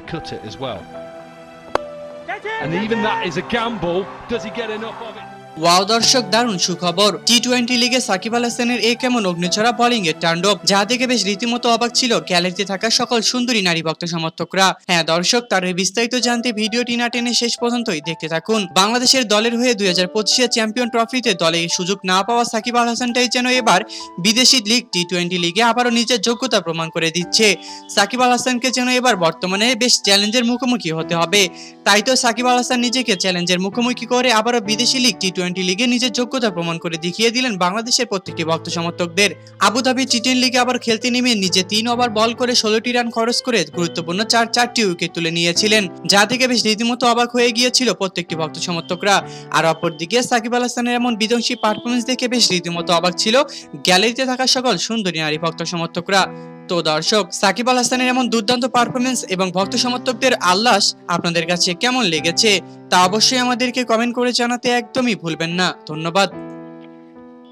cut it as well. And even that is a gamble. Does he get enough of it? Wow দর্শক, দারুণ সুখবর। T twenty লিগে সাকিব আল হাসানের এ কেমন অগ্নিছড়া bowling এর তাণ্ডব, যা দেখে বেশ রীতিমতো অবাক ছিল গ্যালারিতে থাকা সকল সুন্দরী নারী ভক্ত সমর্থকরা। হ্যাঁ দর্শক, তার বিস্তারিত জানতে ভিডিওটি না টেনে শেষ পর্যন্তই দেখতে থাকুন। বাংলাদেশের দলের হয়ে দুই হাজার পঁচিশে চ্যাম্পিয়ন ট্রফিতে দলে সুযোগ না পাওয়া সাকিব আল হাসানটাই যেন এবার বিদেশি লিগ টি টোয়েন্টি লিগে আবারও নিজের যোগ্যতা প্রমাণ করে দিচ্ছে। সাকিব আল হাসানকে যেন এবার বর্তমানে বেশ চ্যালেঞ্জের মুখোমুখি হতে হবে। তাই তো সাকিব আল হাসান নিজেকে চ্যালেঞ্জের মুখোমুখি করে আবারও বিদেশি লিগ টি লিগে নিজের যোগ্যতা প্রমাণ করে দেখিয়ে দিলেন বাংলাদেশের প্রত্যেকটি ভক্ত সমর্থকদের আবুধাবি টি টেন লিগে আবার খেলতে নেমে নিজে তিন ওভার বল করে ষোলোটি রান খরচ করে গুরুত্বপূর্ণ চার চারটি উইকেট তুলে নিয়েছিলেন, যা থেকে বেশ রীতিমতো অবাক হয়ে গিয়েছিল প্রত্যেকটি ভক্ত সমর্থকরা আর অপরদিকে সাকিব আল হাসানের এমন বিধ্বংসী পারফরমেন্স দেখে বেশ রীতিমতো অবাক ছিল গ্যালারিতে থাকা সকল সুন্দরী নারী ভক্ত সমর্থকরা তো দর্শক, সাকিব আল হাসানের এমন দুর্দান্ত পারফরমেন্স এবং ভক্ত সমর্থকদের আল্লাস আপনাদের কাছে কেমন লেগেছে তা অবশ্যই আমাদেরকে কমেন্ট করে জানাতে একদমই ভুলবেন না। ধন্যবাদ।